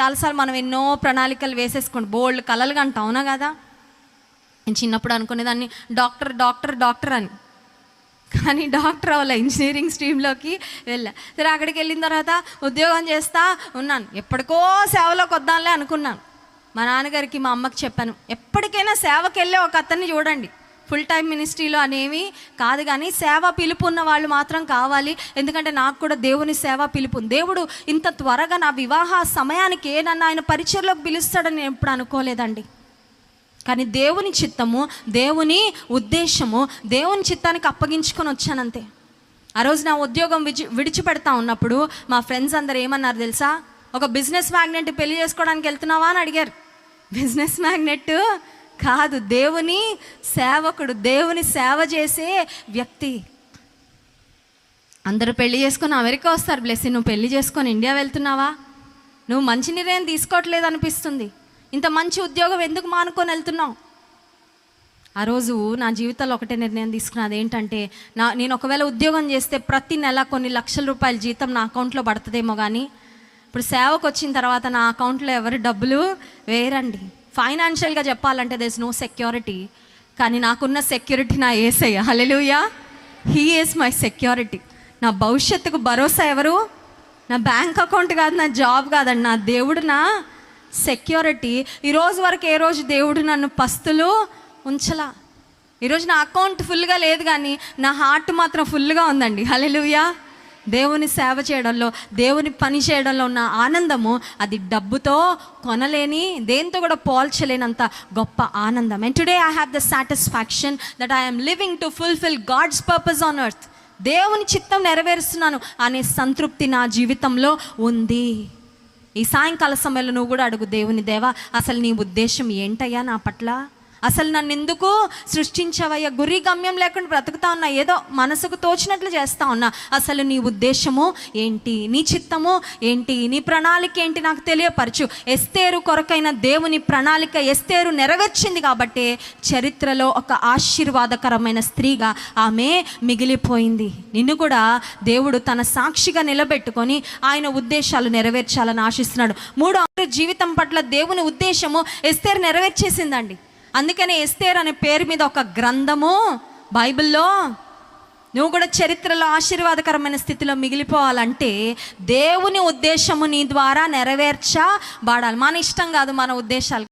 చాలాసార్లు మనం ఎన్నో ప్రణాళికలు వేసేసుకోండి. బోల్డ్ కలలుగా అంటాం అవునా కదా? నేను చిన్నప్పుడు అనుకునేదాన్ని డాక్టర్ డాక్టర్ డాక్టర్ అని. కానీ డాక్టర్ అవ్వాల ఇంజనీరింగ్ స్ట్రీమ్లోకి వెళ్ళా. సరే అక్కడికి వెళ్ళిన తర్వాత ఉద్యోగం చేస్తా ఉన్నాను. ఎప్పటికో సేవలోకి వద్దాంలే అనుకున్నాను. మా నాన్నగారికి మా అమ్మకి చెప్పాను ఎప్పటికైనా సేవకి వెళ్ళే ఒక అతన్ని చూడండి. ఫుల్ టైం మినిస్ట్రీలో అనేవి కాదు కానీ సేవ పిలుపు ఉన్న వాళ్ళు మాత్రం కావాలి. ఎందుకంటే నాకు కూడా దేవుని సేవ పిలుపు దేవుడు ఇంత త్వరగా నా వివాహ సమయానికి నన్ను ఆయన పరిచయలోకి పిలుస్తాడని నేను ఎప్పుడు అనుకోలేదండి. కానీ దేవుని చిత్తము దేవుని ఉద్దేశము దేవుని చిత్తానికి అప్పగించుకొని వచ్చానంతే. ఆ రోజు నా ఉద్యోగం విడిచి విడిచిపెడతా ఉన్నప్పుడు మా ఫ్రెండ్స్ అందరు ఏమన్నారు తెలుసా? ఒక బిజినెస్ మ్యాగ్నెట్ పెళ్ళి చేసుకోవడానికి వెళ్తున్నావా అని అడిగారు. బిజినెస్ మ్యాగ్నెట్ కాదు దేవుని సేవకుడు దేవుని సేవ చేసే వ్యక్తి. అందరూ పెళ్ళి చేసుకొని అమెరికా వస్తారు బ్లెస్సి. నువ్వు పెళ్ళి చేసుకొని ఇండియా వెళ్తున్నావా? నువ్వు మంచి నిర్ణయం తీసుకోవట్లేదు అనిపిస్తుంది. ఇంత మంచి ఉద్యోగం ఎందుకు మానుకొని వెళ్తున్నావు? ఆ రోజు నా జీవితంలో ఒకటే నిర్ణయం తీసుకున్నది ఏంటంటే నా నేను ఒకవేళ ఉద్యోగం చేస్తే ప్రతి నెల కొన్ని లక్షల రూపాయల జీతం నా అకౌంట్లో పడుతుందేమో కానీ ఇప్పుడు సేవకు వచ్చిన తర్వాత నా అకౌంట్లో ఎవరు డబ్బులు వేయరండి. ఫైనాన్షియల్గా చెప్పాలంటే దేస్ నో సెక్యూరిటీ కానీ నాకున్న సెక్యూరిటీ నా Yesayya. Hallelujah he is my security నా భవిష్యత్తుకు భరోసా ఎవరు? నా బ్యాంక్ అకౌంట్ కాదు నా జాబ్ కాదండి. నా దేవుడు నా సెక్యూరిటీ ఈరోజు వరకు ఏ రోజు దేవుడు నన్ను పస్తులు ఉంచలా? ఈరోజు నా అకౌంట్ ఫుల్గా లేదు కానీ నా హార్ట్ మాత్రం ఫుల్గా ఉందండి. హలెలుయా దేవుని సేవ చేయడంలో దేవుని పని చేయడంలో ఉన్న ఆనందము అది డబ్బుతో కొనలేని దేంతో కూడా పోల్చలేనంత గొప్ప ఆనందం. And today I have the satisfaction that I'm living to fulfil God's purpose on earth దేవుని చిత్తం నెరవేరుస్తున్నాను అనే సంతృప్తి నా జీవితంలో ఉంది. ఈ సాయంకాల సమయంలో నువ్వు కూడా అడుగు దేవుని దేవా అసలు నీ ఉద్దేశం ఏంటయ్యా నా పట్ల? అసలు నన్ను ఎందుకు సృష్టించవయ్యా? గురి గమ్యం లేకుండా బ్రతుకుతా ఉన్నా ఏదో మనసుకు తోచినట్లు చేస్తా ఉన్నా. అసలు నీ ఉద్దేశము ఏంటి? నీ చిత్తము ఏంటి? నీ ప్రణాళిక ఏంటి నాకు తెలియపరచు. ఎస్తేరు కొరకైన దేవుని ప్రణాళిక ఎస్తేరు నెరవేర్చింది కాబట్టి చరిత్రలో ఒక ఆశీర్వాదకరమైన స్త్రీగా ఆమె మిగిలిపోయింది. నిన్ను కూడా దేవుడు తన సాక్షిగా నిలబెట్టుకొని ఆయన ఉద్దేశాలు నెరవేర్చాలని ఆశిస్తున్నాడు. మూడో జీవితం పట్ల దేవుని ఉద్దేశము ఎస్తేరు నెరవేర్చేసిందండి. అందుకనే ఎస్తేర్ అనే పేరు మీద ఒక గ్రంథము బైబిల్లో నువ్వు కూడా చరిత్రలో ఆశీర్వాదకరమైన స్థితిలో మిగిలిపోవాలంటే దేవుని ఉద్దేశము నీ ద్వారా నెరవేర్చబడాలి. మన ఇష్టం కాదు మన ఉద్దేశాలు.